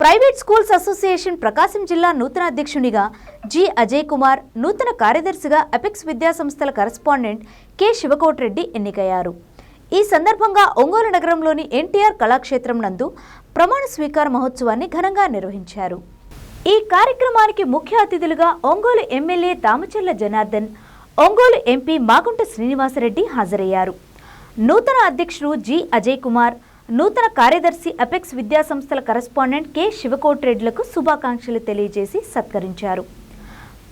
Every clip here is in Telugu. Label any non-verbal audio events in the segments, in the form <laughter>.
ప్రైవేట్ స్కూల్స్ అసోసియేషన్ ప్రకాశం జిల్లా నూతన అధ్యక్షునిగా జి అజయ్ కుమార్ నూతన కార్యదర్శిగా అపెక్స్ విద్యా సంస్థల కరెస్పాండెంట్ కె శివకోటిరెడ్డి ఎన్నికయ్యారు. ఈ సందర్భంగా ఒంగోలు నగరంలోని ఎన్టీఆర్ కళాక్షేత్రం నందు ప్రమాణ స్వీకార మహోత్సవాన్ని ఘనంగా నిర్వహించారు. ఈ కార్యక్రమానికి ముఖ్య అతిథులుగా ఒంగోలు ఎమ్మెల్యే దామచర్ల జనార్దన్ ఒంగోలు ఎంపీ మాగుంట శ్రీనివాసరెడ్డి హాజరయ్యారు. నూతన అధ్యక్షుడు జి అజయ్ కుమార్ నూతన కార్యదర్శి అపెక్స్ విద్యా సంస్థల కరెస్పాండెంట్ కె శివకోట్రెడ్లకు శుభాకాంక్షలు తెలియజేసి సత్కరించారు.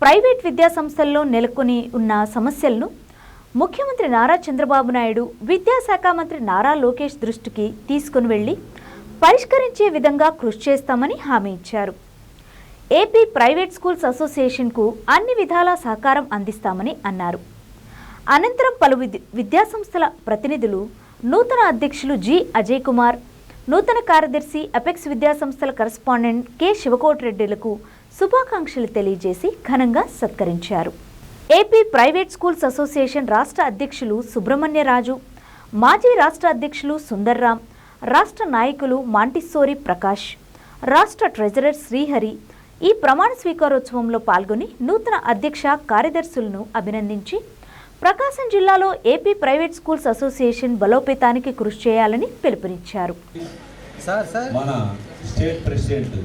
ప్రైవేట్ విద్యాసంస్థల్లో నెలకొని ఉన్న సమస్యలను ముఖ్యమంత్రి నారా చంద్రబాబు నాయుడు విద్యాశాఖ మంత్రి నారా లోకేష్ దృష్టికి తీసుకుని వెళ్ళి పరిష్కరించే విధంగా కృషి చేస్తామని హామీ ఇచ్చారు. ఏపీ ప్రైవేట్ స్కూల్స్ అసోసియేషన్కు అన్ని విధాలా సహకారం అందిస్తామని అన్నారు. అనంతరం పలు విద్యాసంస్థల ప్రతినిధులు నూతన అధ్యక్షులు జి అజయ్ కుమార్ నూతన కార్యదర్శి అపెక్స్ విద్యాసంస్థల కరస్పాండెంట్ కె శివకోటిరెడ్డిలకు శుభాకాంక్షలు తెలియజేసి ఘనంగా సత్కరించారు. ఏపీ ప్రైవేట్ స్కూల్స్ అసోసియేషన్ రాష్ట్ర అధ్యక్షులు సుబ్రహ్మణ్యరాజు మాజీ రాష్ట్ర అధ్యక్షులు సుందర్రామ్ రాష్ట్ర నాయకులు మాంటిస్సోరి ప్రకాష్ రాష్ట్ర ట్రెజరర్ శ్రీహరి ఈ ప్రమాణ స్వీకారోత్సవంలో పాల్గొని నూతన అధ్యక్ష కార్యదర్శులను అభినందించి ప్రకాశం జిల్లాలో ఏపీ ప్రైవేట్ స్కూల్స్ అసోసియేషన్ బలోపేతానికి కృషి చేయాలని పిలుపునిచ్చారు. Sir sir. మన స్టేట్ ప్రెసిడెంట్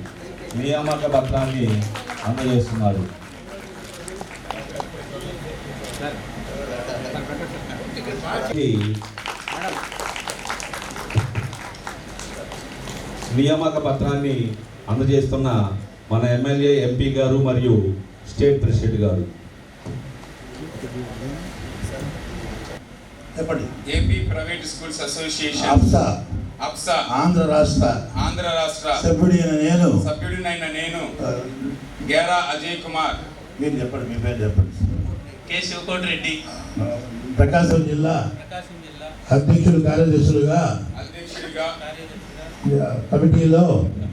నియామక పత్రాన్ని అందజేస్తున్నారు. నియామక పత్రాన్ని అందజేస్తున్న మన ఎమ్మెల్యే ఎంపీ గారు మరియు స్టేట్ ప్రెసిడెంట్ గారు. చెప్పండి. AP private schools association APSA. APSA. Andhra రాష్ట్ర ఆంధ్ర రాష్ట్ర సభ్యుడైన నేను. సభ్యుడినైన నేను గేరా అజయ్ కుమార్. మీరు చెప్పండి మీ పేరు చెప్పండి. కె శివకోటి రెడ్డి. ఆ, ప్రకాశం జిల్లా అధ్యక్షులు కార్యదర్శులుగా అధ్యక్షుడిగా కమిటీలో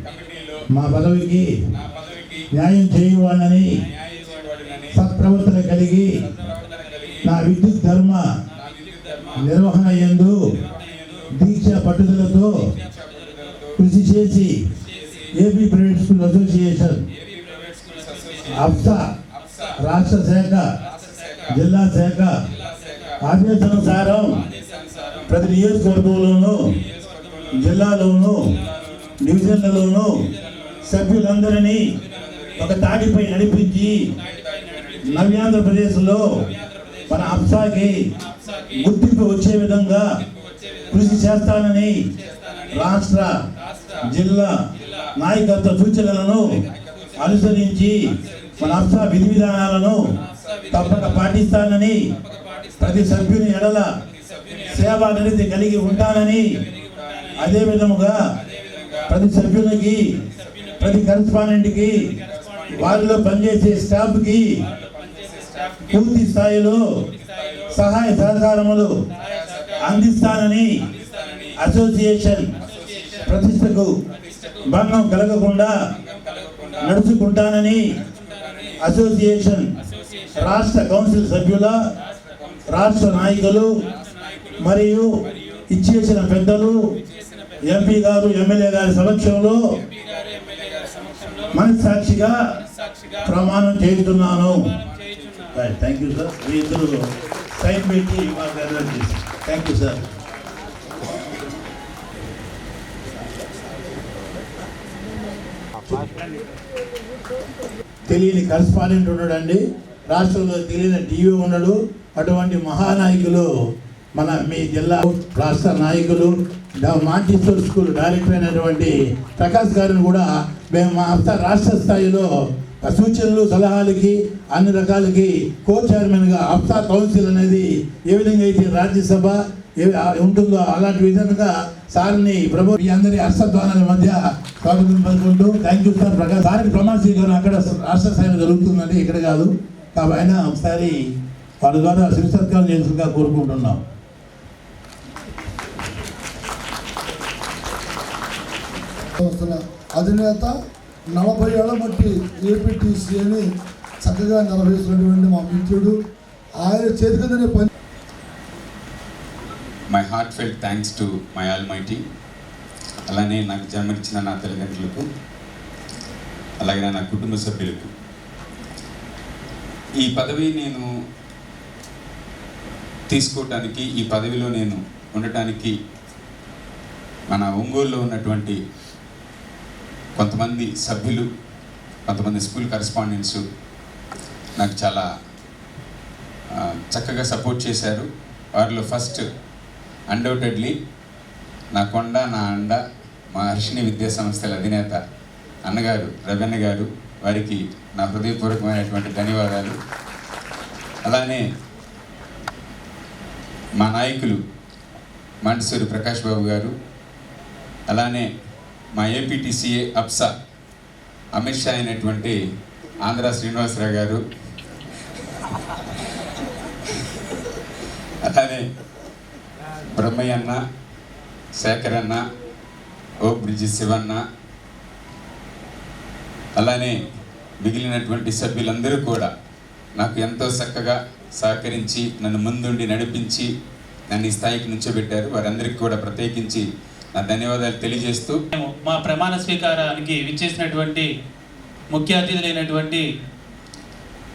కమిటీలో మా పదవికి నా పదవికి న్యాయం చేయబడినని సత్ప్రవర్తన కలిగి నా విద్యుత్ ధర్మ నిర్వహణ ఎందు దీక్ష పట్టుదలతో కృషి చేసి AP private school association APSA రాష్ట్ర శాఖ జిల్లా శాఖ ఆదేశానుసారం ప్రతి నియోజకవర్గంలోనూ జిల్లాలోనూ డివిజన్లలోనూ సభ్యులందరినీ ఒక తాటిపై నడిపించి నవ్యాంధ్రప్రదేశ్లో మన అప్సాకి గుర్తింపు వచ్చే విధంగా కృషి చేస్తానని రాష్ట్ర జిల్లా నాయకత్వ సూచనలను అనుసరించి మన అప్సా విధి విధానాలను తప్పక పాటిస్తానని ప్రతి సభ్యుని ఎడల సేవా నిరతి కలిగి ఉంటానని అదే విధముగా ప్రతి సభ్యునికి ప్రతి కరెస్పాండెంట్కి వారిలో పనిచేసే స్టాఫ్కి పూర్తి స్థాయిలో సహాయ సహకారములు అందిస్తానని అసోసియేషన్ ప్రతిష్టకు భంగం కలగకుండా నడుచుకుంటానని అసోసియేషన్ రాష్ట్ర కౌన్సిల్ సభ్యుల రాష్ట్ర నాయకులు మరియు ఇచ్చేసిన పెద్దలు ఎంపీ గారు ఎమ్మెల్యే గారి సమక్షంలో మనస్సాక్షిగా ప్రమాణం చేస్తున్నాను థ్యాంక్ యూ సార్ మీ ఇద్దరు సైన్ పెట్టి మాకు అలర్ట్ చేసి థ్యాంక్ యూ సార్ తెలియని కరస్పాండెంట్ ఉన్నాడండి. రాష్ట్రంలో తెలియని టీవీ ఉన్నాడు. అటువంటి మహానాయకులు మన మీ జిల్లా రాష్ట్ర నాయకులు మాంటిస్టర్ స్కూల్ డైరెక్టర్ అయినటువంటి ప్రకాష్ గారిని కూడా మేము మా రాష్ట్ర స్థాయిలో సూచనలు సలహాలకి అన్ని రకాలకి కో చైర్మన్గా అఫ్తా కౌన్సిల్ అనేది ఏ విధంగా అయితే రాజ్యసభ ఉంటుందో అలాంటి విధంగా సార్ని ప్రభు మీ అందరి హర్షధ్వానాల మధ్య స్వాగతం పలుకుంటూ థ్యాంక్ యూ సార్ ప్రకాష్ సార్కి ప్రమాణ స్వీకారం అక్కడ రాష్ట్ర స్థాయిలో జరుగుతుందండి ఇక్కడ కాదు. కాబట్టి ఆయన ఒకసారి వారి ద్వారా శివ సత్కారం చేసిందిగా కోరుకుంటున్నాం. అధినేత నలభై ఏళ్ళ మట్టి ఏపీటీసీ అని చక్కగా నెరవేర్చినటువంటి మా మిత్రుడు. ఆయన చేతికిందనే పని. My heartfelt thanks to my almighty అలానే నాకు జన్మనిచ్చిన నా తల్లిదండ్రులకు అలాగే నా కుటుంబ సభ్యులకు. ఈ పదవి నేను తీసుకోవటానికి ఈ పదవిలో నేను ఉండటానికి మన ఒంగోలులో ఉన్నటువంటి కొంతమంది సభ్యులు కొంతమంది స్కూల్ కరెస్పాండెంట్స్ నాకు చాలా చక్కగా సపోర్ట్ చేశారు. వారిలో ఫస్ట్ అన్డౌటెడ్లీ నా కొండ నా అండ మా హర్షిణి విద్యా సంస్థల అధినేత అన్నగారు రవణ గారు వారికి నా హృదయపూర్వకమైనటువంటి ధన్యవాదాలు. అలానే మా నాయకులు మంటసూరి ప్రకాష్ బాబు గారు అలానే మా ఏపీటీసీఏ అప్సా అమిత్ షా అయినటువంటి ఆంధ్ర శ్రీనివాసరావు గారు అలానే బ్రహ్మయ్య అన్న శేఖర్ అన్న ఓ బ్రిడ్జి శివన్న అలానే మిగిలినటువంటి సభ్యులందరూ కూడా నాకు ఎంతో చక్కగా సహకరించి నన్ను ముందుండి నడిపించి నన్ను ఈ స్థాయికి నుంచోబెట్టారు. వారందరికీ కూడా ప్రత్యేకించి నా ధన్యవాదాలు తెలియజేస్తూ మేము మా ప్రమాణ స్వీకారానికి విచ్చేసినటువంటి ముఖ్య అతిథులైనటువంటి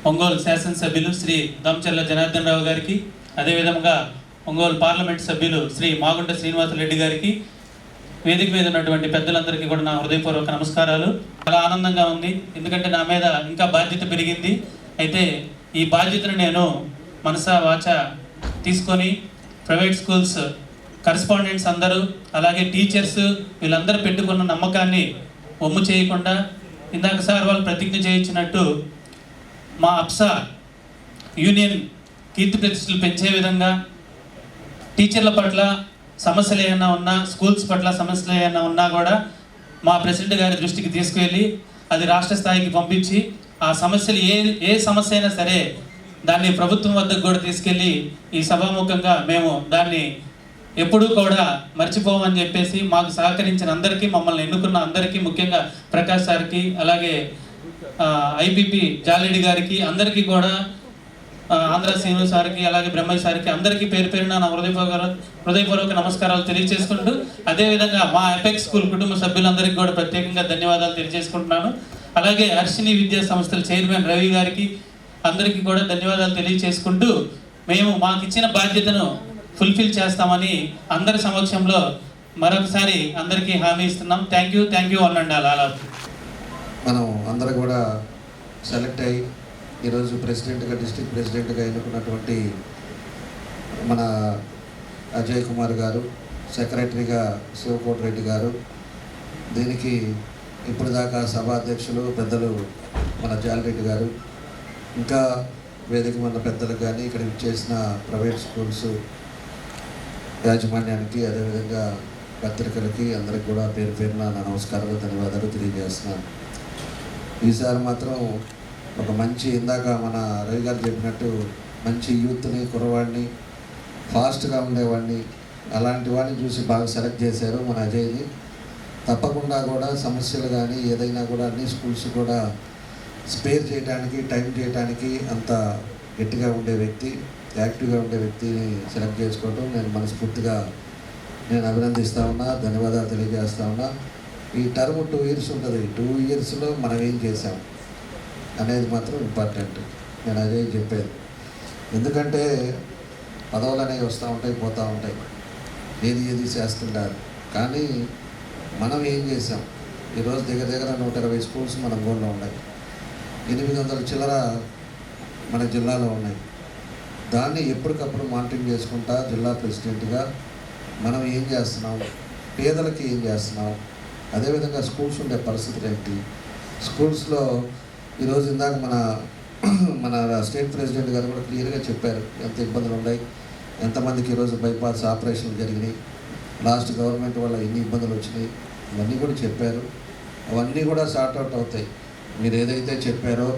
ఒంగోలు శాసనసభ్యులు శ్రీ దమ్చర్ల జనార్దన్ రావు గారికి అదేవిధంగా ఒంగోలు పార్లమెంట్ సభ్యులు శ్రీ మాగుంట శ్రీనివాసరెడ్డి గారికి వేదిక మీద ఉన్నటువంటి పెద్దలందరికీ కూడా నా హృదయపూర్వక నమస్కారాలు. చాలా ఆనందంగా ఉంది. ఎందుకంటే నా మీద ఇంకా బాధ్యత పెరిగింది. అయితే ఈ బాధ్యతను నేను మనసా వాచ తీసుకొని ప్రైవేట్ స్కూల్స్ కరస్పాండెంట్స్ అందరూ అలాగే టీచర్స్ వీళ్ళందరూ పెట్టుకున్న నమ్మకాన్ని ఒమ్ము చేయకుండా ఇందాక సార్ వాళ్ళు ప్రతిజ్ఞ చేయించినట్టు మా అప్సా యూనియన్ కీర్తి ప్రతిష్టలు పెంచే విధంగా టీచర్ల పట్ల సమస్యలు ఏమైనా ఉన్నా స్కూల్స్ పట్ల సమస్యలు ఏమైనా ఉన్నా కూడా మా ప్రెసిడెంట్ గారి దృష్టికి తీసుకువెళ్ళి అది రాష్ట్ర స్థాయికి పంపించి ఆ సమస్యలు ఏ ఏ సమస్య అయినా సరే దాన్ని ప్రభుత్వం వద్దకు కూడా తీసుకెళ్ళి ఈ సభాముఖంగా మేము దాన్ని ఎప్పుడూ కూడా మర్చిపోమని చెప్పేసి మాకు సహకరించిన అందరికీ మమ్మల్ని ఎన్నుకున్న అందరికీ ముఖ్యంగా ప్రకాష్ సార్కి అలాగే ఐపీపీ జాలెడ్డి గారికి అందరికీ కూడా ఆంధ్ర శ్రీను సార్కి అలాగే బ్రహ్మయ్య సార్కి అందరికీ పేరు పేరున నా హృదయపూర్వక హృదయపూర్వక నమస్కారాలు తెలియజేసుకుంటూ అదేవిధంగా మా ఎపెక్స్ స్కూల్ కుటుంబ సభ్యులందరికీ కూడా ప్రత్యేకంగా ధన్యవాదాలు తెలియజేసుకుంటున్నాను. అలాగే హర్షిని విద్యా సంస్థల చైర్మన్ రవి గారికి అందరికీ కూడా ధన్యవాదాలు తెలియజేసుకుంటూ మేము మాకు ఇచ్చిన బాధ్యతను ఫుల్ఫిల్ చేస్తామని అందరి సమక్షంలో మరొకసారి అందరికీ హామీ ఇస్తున్నాం. థ్యాంక్ యూ థ్యాంక్ యూ అనండి అలా అందరూ కూడా సెలెక్ట్ అయ్యి ఈరోజు ప్రెసిడెంట్గా డిస్టిక్ ప్రెసిడెంట్గా ఎన్నుకున్నటువంటి మన అజయ్ కుమార్ గారు సెక్రటరీగా శివకోటి రెడ్డి గారు దీనికి ఇప్పుడు దాకా సభాధ్యక్షులు పెద్దలు మన జాలరెడ్డి గారు ఇంకా వేదిక మన పెద్దలకు కానీ ఇక్కడ చేసిన ప్రైవేట్ స్కూల్స్ యాజమాన్యానికి అదేవిధంగా పత్రికలకి అందరికి కూడా పేరు పేరున నా నమస్కారాలు ధన్యవాదాలు తెలియజేస్తున్నాను. ఈసారి మాత్రం ఒక మంచి ఇందాక మన రవి గారు చెప్పినట్టు మంచి యూత్ని కుర్రవాడిని ఫాస్ట్గా ఉండేవాడిని అలాంటి వాడిని చూసి బాగా సెలెక్ట్ చేశారు మన అజయ్ని. తప్పకుండా కూడా సమస్యలు కానీ ఏదైనా కూడా అన్ని స్కూల్స్ కూడా స్పేర్ చేయడానికి టైం చేయడానికి అంత గట్టిగా ఉండే వ్యక్తి యాక్టివ్గా ఉండే వ్యక్తిని సెలెక్ట్ చేసుకోవడం నేను మనస్ఫూర్తిగా నేను అభినందిస్తా ఉన్నా ధన్యవాదాలు తెలియజేస్తా ఉన్నా. ఈ టర్మ్ టూ ఇయర్స్ ఉంటుంది. టూ ఇయర్స్లో మనం ఏం చేసాం అనేది మాత్రం ఇంపార్టెంట్ నేను అదే చెప్పేది. ఎందుకంటే పదవులు అనేవి వస్తూ ఉంటాయి పోతూ ఉంటాయి. ఏది ఏది చేస్తుంటారు కానీ మనం ఏం చేసాం ఈరోజు దగ్గర దగ్గర నూట ఇరవై స్కూల్స్ మన గోల్లో ఉన్నాయి. ఎనిమిది వందల చిల్లర మన జిల్లాలో ఉన్నాయి. దాన్ని ఎప్పటికప్పుడు మానిటరింగ్ చేసుకుంటా జిల్లా ప్రెసిడెంట్గా మనం ఏం చేస్తున్నాం? పేదలకి ఏం చేస్తున్నాం? అదేవిధంగా స్కూల్స్ ఉండే పరిస్థితులు ఏంటి? స్కూల్స్లో ఈరోజు ఇందాక మన <clears throat> మన స్టేట్ ప్రెసిడెంట్ గారు కూడా క్లియర్గా చెప్పారు ఎంత ఇబ్బందులు ఉన్నాయి ఎంతమందికి ఈరోజు బైపాస్ ఆపరేషన్లు జరిగినాయి లాస్ట్ గవర్నమెంట్ వల్ల ఎన్ని ఇబ్బందులు వచ్చినాయి ఇవన్నీ కూడా చెప్పారు. అవన్నీ కూడా సార్ట్ అవుట్ అవుతాయి. మీరు ఏదైతే చెప్పారో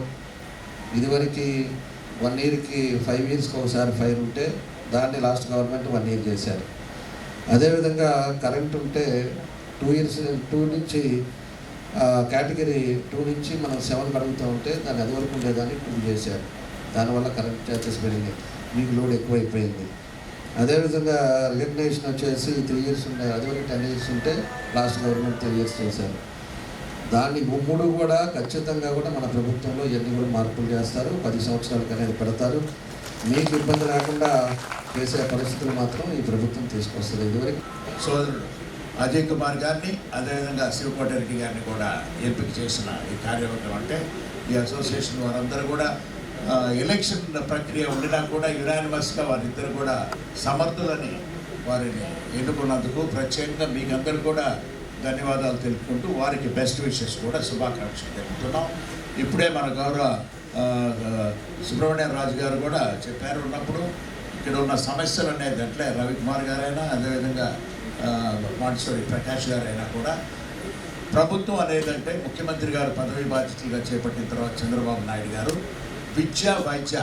ఇదివరకు వన్ ఇయర్కి ఫైవ్ ఇయర్స్కి ఒకసారి ఫైర్ ఉంటే దాన్ని లాస్ట్ గవర్నమెంట్ వన్ ఇయర్ చేశారు. అదేవిధంగా కరెంట్ ఉంటే టూ ఇయర్స్ టూ నుంచి కేటగిరీ టూ నుంచి మనం సెవెన్ కడుగుతూ ఉంటే దాన్ని అది వరకు ఉండేదాన్ని టూ చేశారు. దానివల్ల కరెంట్ ఛార్జెస్ పెరిగినాయి. మీకు లోడ్ ఎక్కువైపోయింది. అదేవిధంగా రికగ్నైజేషన్ వచ్చేసి త్రీ ఇయర్స్ ఉండే అది వరకు టెన్ ఇయర్స్ ఉంటే లాస్ట్ గవర్నమెంట్ త్రీ ఇయర్స్ చేశారు. దాన్ని ముమ్ముడు కూడా ఖచ్చితంగా కూడా మన ప్రభుత్వంలో ఇవన్నీ కూడా మార్పులు చేస్తారు. పది సంవత్సరాలకు అనేది పెడతారు. మీకు ఇబ్బంది లేకుండా చేసే పరిస్థితులు మాత్రం ఈ ప్రభుత్వం తీసుకొస్తుంది ఇదివరకు. సోదరుడు అజయ్ కుమార్ గారిని అదేవిధంగా శివకోటారెడ్డి గారిని కూడా ఎంపిక చేసిన ఈ కార్యవర్గం అంటే ఈ అసోసియేషన్ వారందరూ కూడా ఎలక్షన్ ప్రక్రియ ఉండినా కూడా యునానిమస్గా వారిద్దరు కూడా సమర్థులని వారిని ఎన్నుకున్నందుకు ప్రత్యేకంగా మీకందరూ కూడా ధన్యవాదాలు తెలుపుకుంటూ వారికి బెస్ట్ విషెస్ కూడా శుభాకాంక్షలు తెలుపుతున్నాం. ఇప్పుడే మన గౌరవ సుబ్రహ్మణ్యం రాజు గారు కూడా చెప్పారు ఉన్నప్పుడు ఇక్కడ ఉన్న సమస్యలు అనేది అంటే రవికుమార్ గారైనా అదేవిధంగా ఆ, ప్రకాష్ గారైనా కూడా ప్రభుత్వం అనేదంటే ముఖ్యమంత్రి గారు పదవి బాధ్యతలుగా చేపట్టిన తర్వాత చంద్రబాబు నాయుడు గారు విద్య వైద్య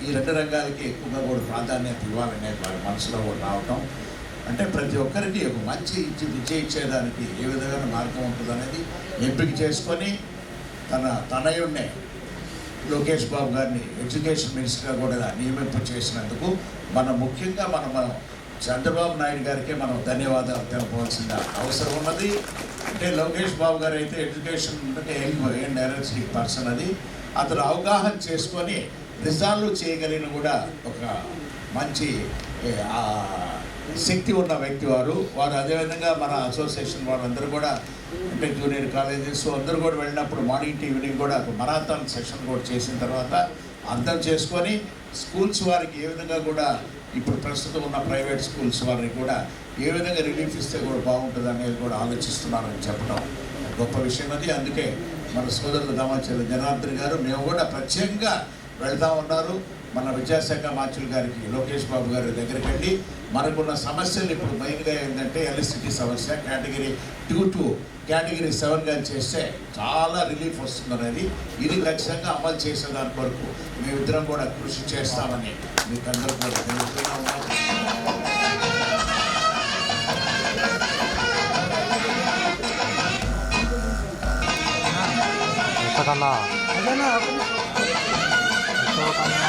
ఈ రెండు రంగాలకి ఎక్కువగా కూడా ప్రాధాన్యత ఇవ్వాలనేది వారి మనసులో కూడా రావటం. అంటే ప్రతి ఒక్కరికి ఒక మంచి ఇచ్చి విద్య ఇచ్చేదానికి ఏ విధమైన మార్గం ఉంటుందనేది ఎంపిక చేసుకొని తన తనయుడినే లోకేష్ బాబు గారిని ఎడ్యుకేషన్ మినిస్టర్గా కూడా నియమింప చేసినందుకు మనం ముఖ్యంగా మనం మనం చంద్రబాబు నాయుడు గారికే మనం ధన్యవాదాలు తెలుపవలసిన అవసరం ఉన్నది. అంటే లోకేష్ బాబు గారు అయితే ఎడ్యుకేషన్ అంటే యంగ్ పర్సన్ అది. అతను అవగాహన చేసుకొని రిజాల్వ్ చేయగలిగిన కూడా ఒక మంచి శక్తి ఉన్న వ్యక్తి వారు. వారు అదేవిధంగా మన అసోసియేషన్ వాళ్ళందరూ కూడా అంటే జూనియర్ కాలేజెస్ అందరూ కూడా వెళ్ళినప్పుడు మార్నింగ్ టు ఈవినింగ్ కూడా ఒక మరాథాన్ సెషన్ కూడా చేసిన తర్వాత అర్థం చేసుకొని స్కూల్స్ వారికి ఏ విధంగా కూడా ఇప్పుడు ప్రస్తుతం ఉన్న ప్రైవేట్ స్కూల్స్ వారిని కూడా ఏ విధంగా రిలీఫ్ ఇస్తే కూడా బాగుంటుంది అనేది కూడా ఆలోచిస్తున్నారని చెప్పడం గొప్ప విషయం అది. అందుకే మన సోదరులు దామాచర్య జనార్దన్ గారు మేము కూడా ప్రత్యేకంగా వెళ్తా ఉన్నారు. మన విద్యాశాఖ మంత్రులు గారికి లోకేష్ బాబు గారి దగ్గరికి వెళ్ళి మనకున్న సమస్యలు ఇప్పుడు మెయిన్గా ఏంటంటే ఎలక్ట్రిసిటీ సమస్య category two two category seven కానీ చేస్తే చాలా రిలీఫ్ వస్తుందనేది. ఇది ఖచ్చితంగా అమలు చేసే దాని కొరకు మేమిద్దరం కూడా కృషి చేస్తామని మీకు అందరూ కూడా తెలుపుతూనే ఉన్నాం అనే సమస్యల మీద ముఖాముఖి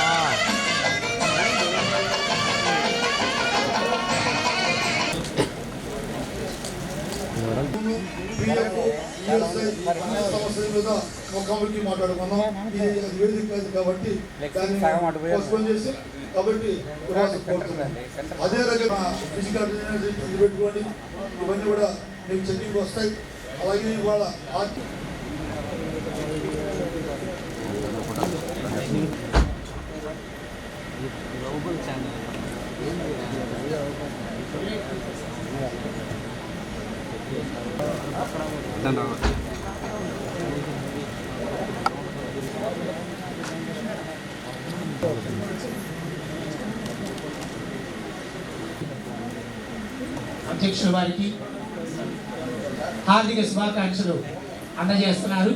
మాట్లాడుకున్నాం ఇది అది వేదిక కాబట్టి కాబట్టి. అదే రకంగా ఫిజికల్ పెట్టుకోండి. ఇవన్నీ కూడా మీకు చెక్కింగ్ వస్తాయి. అలాగే ఇవాళ అధ్యక్షుల వారికి హార్దిక శుభాకాంక్షలు అందజేస్తున్నారు.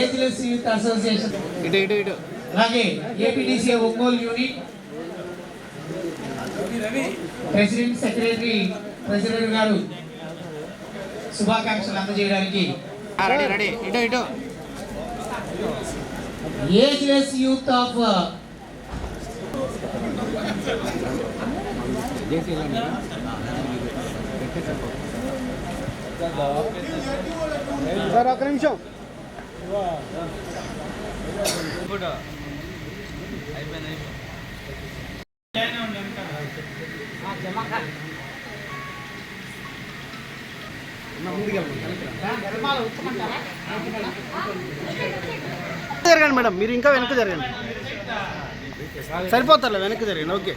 Ageless youth association. ఇటు ఇటు ఇటు. అలాగే APDC Ongole unit president secretary president గారు శుభాకాంక్షలు అందజేయడానికి. Ready ready. ఇటు ఇటు. ఏజ్లెస్ యూత్ ఆఫ్ సార్ ఒక్క నిమిషం. జరగండి మేడం మీరు ఇంకా వెనక్కి జరగండి. సరిపోతారులే వెనక్కి జరగండి ఓకే.